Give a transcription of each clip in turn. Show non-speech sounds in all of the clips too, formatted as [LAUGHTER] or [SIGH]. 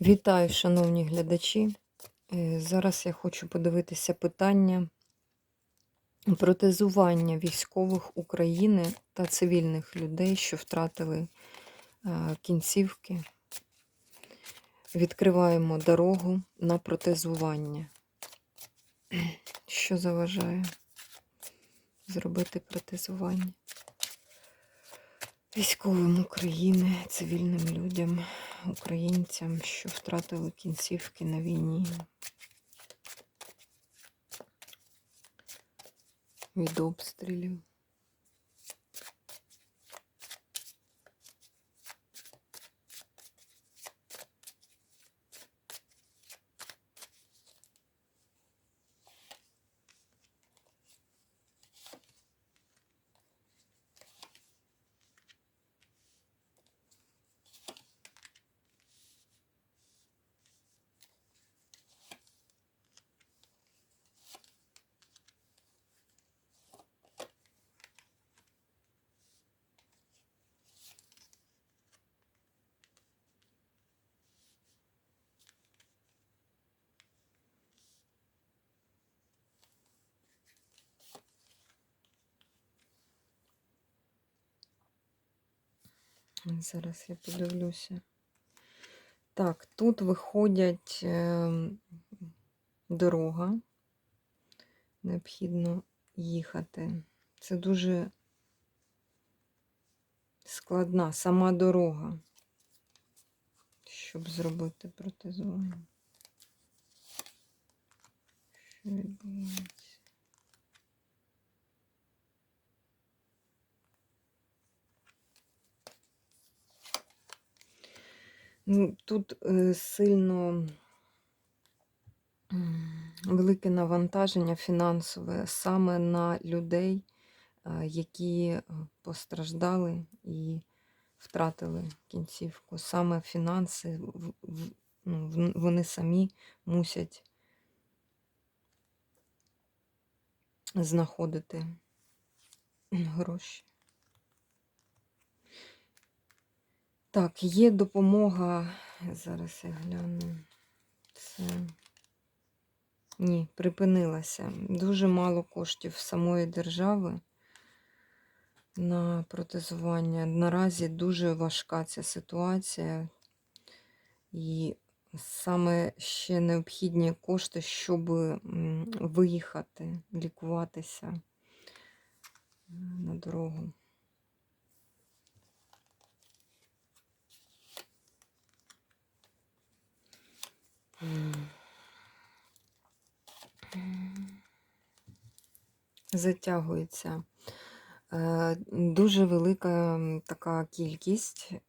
Вітаю, шановні глядачі. Е, Зараз я хочу подивитися питання протезування військових України та цивільних людей, що втратили е, кінцівки. Відкриваємо дорогу на протезування. Що заважає зробити протезування? Військовим України, цивільним людям, українцям, що втратили кінцівки на війні. Від обстрілів. Зараз я подивлюся. Так, тут виходять е, дорога. Необхідно їхати. Це дуже складна сама дорога, щоб зробити протезування. Що відбувається? Тут е, сильно велике навантаження фінансове саме на людей, е, які е, постраждали і втратили кінцівку. Саме фінанси ну, вони самі мусять знаходити гроші. Так, є допомога. Зараз я гляну. Це. Ні, припинилася. Дуже мало коштів самої держави на протезування. Наразі дуже важка ця ситуація. І саме ще необхідні кошти, щоб виїхати, лікуватися на дорогу. Затягується. Е, Дуже велика така кількість е,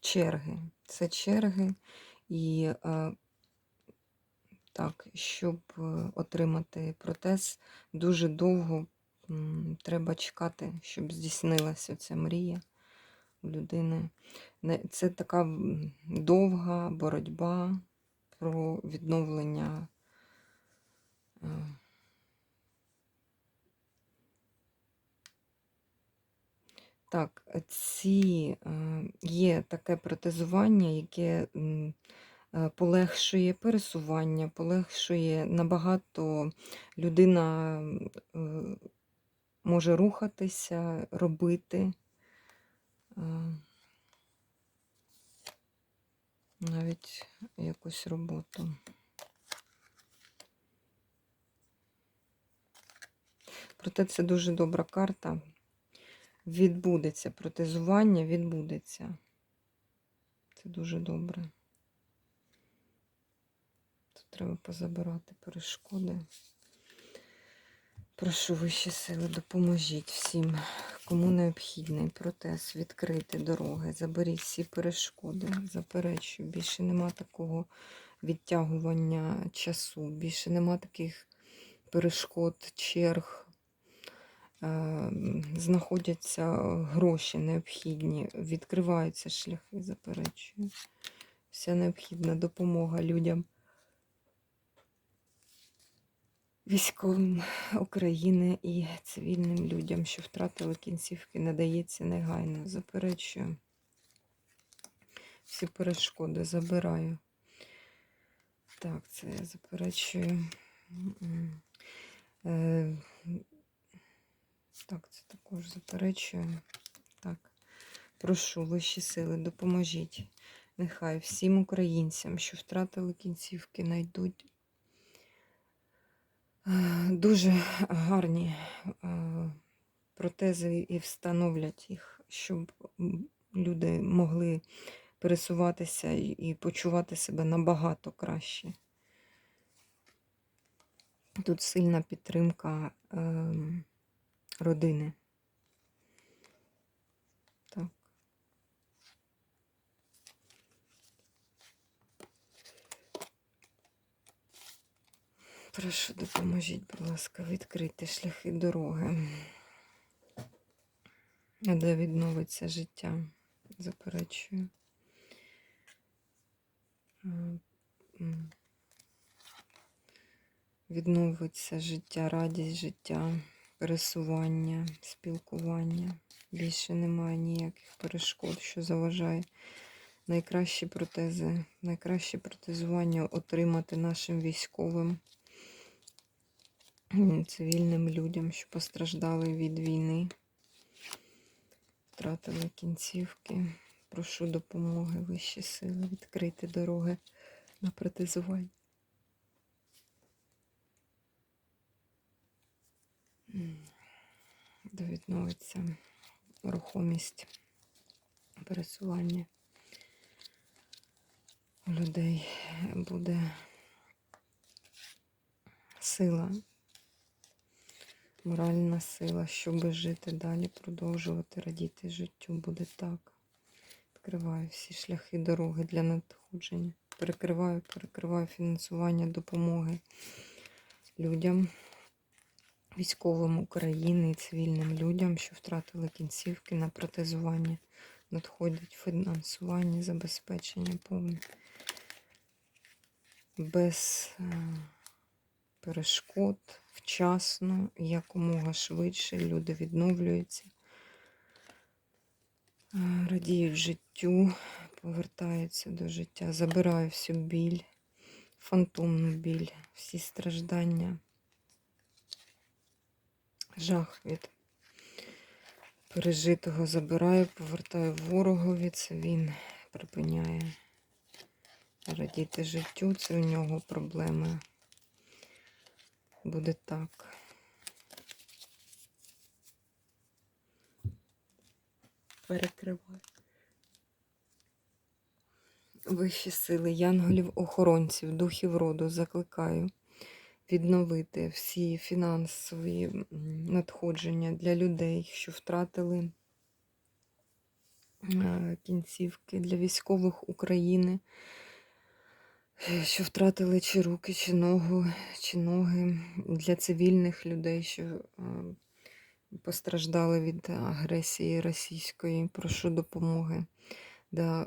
черги. Це черги, і е, так, щоб отримати протез, дуже довго треба чекати, щоб здійснилася ця мрія у людини. Це така довга боротьба про відновлення. е, Так, ці е, є таке протезування, яке е, полегшує пересування, полегшує набагато людина може рухатися, робити. Е, Навіть якусь роботу. Проте це дуже добра карта. Відбудеться протезування, відбудеться. Це дуже добре. Тут треба позабирати перешкоди. Прошу вищі сили, допоможіть всім, кому необхідний протез, відкрити дороги, заберіть всі перешкоди, заперечую. Більше нема такого відтягування часу, більше нема таких перешкод, черг. Е, знаходяться гроші необхідні, відкриваються шляхи, заперечую. Вся необхідна допомога людям, військовим України і цивільним людям, що втратили кінцівки, надається негайно. Заперечую. всі перешкоди забираю. Так, це я заперечую. Е, Так, це також заперечую. Так, прошу, вищі сили, допоможіть. Нехай всім українцям, що втратили кінцівки, знайдуть дуже гарні е, протези і встановлять їх, щоб люди могли пересуватися і- почувати себе набагато краще. Тут сильна підтримка ем, родини. Так. Прошу, допоможіть, будь ласка, відкрити шляхи дороги, де відновиться життя. Заперечую. Відновиться життя, радість життя, пересування, спілкування. Більше немає ніяких перешкод, що заважає. Найкращі протези, найкраще протезування отримати нашим військовим, [CLEARS THROAT] цивільним людям, що постраждали від війни, втратили кінцівки. Прошу допомоги, вищі сили, відкрити дороги на протезування. М, Де відновиться рухомість пересування у людей буде сила, моральна сила, щоб жити далі, продовжувати радіти життю. Буде так. Відкриваю всі шляхи дороги для надходження. Перекриваю, перекриваю фінансування допомоги людям, військовим України і цивільним людям, що втратили кінцівки на протезування. Надходять фінансування, забезпечення повне. Без е, перешкод, вчасно, якомога швидше люди відновлюються, е, радіють життю, повертаються до життя. Забираю всю біль, фантомну біль, всі страждання, жах від пережитого забираю, повертаю ворогові, це він припиняє радіти життю, це у нього проблеми. Буде так. Перекриваю. Вищі сили, янголів, охоронців, духів роду закликаю відновити всі фінансові надходження для людей, що втратили е, кінцівки, для військових України, що втратили чи руки, чи ногу, чи ноги, для цивільних людей, що е, постраждали від агресії російської. Прошу допомоги. Да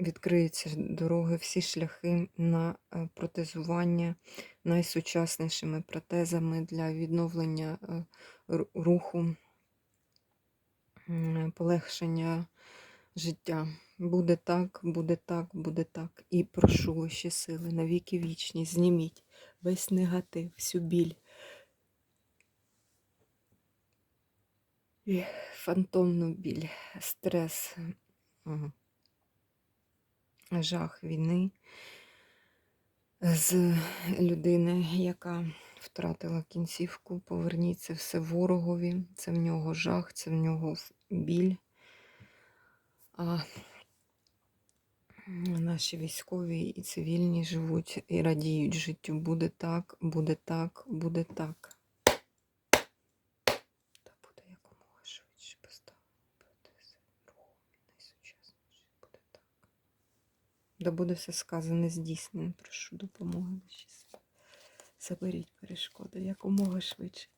відкриються дороги, всі шляхи на е, протезування найсучаснішими протезами для відновлення е, руху, полегшення життя. Буде так, буде так, буде так. І прошу ваші сили на віки вічні, зніміть весь негатив, всю біль. І фантомну біль, стрес, жах війни з людини, яка втратила кінцівку. Поверніться все ворогові. Це в нього жах, це в нього біль. А наші військові і цивільні живуть і радіють життю. Буде так, буде так, буде так. Та буде якомога швидше поставимо протези рухомі найсучасніші. Буде так. Да буде все сказане здійснено. Прошу допомоги. Заберіть перешкоди якомога швидше.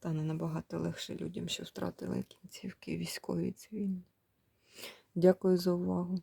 Стане набагато легше людям, що втратили кінцівки військові цивільні. Дякую за увагу.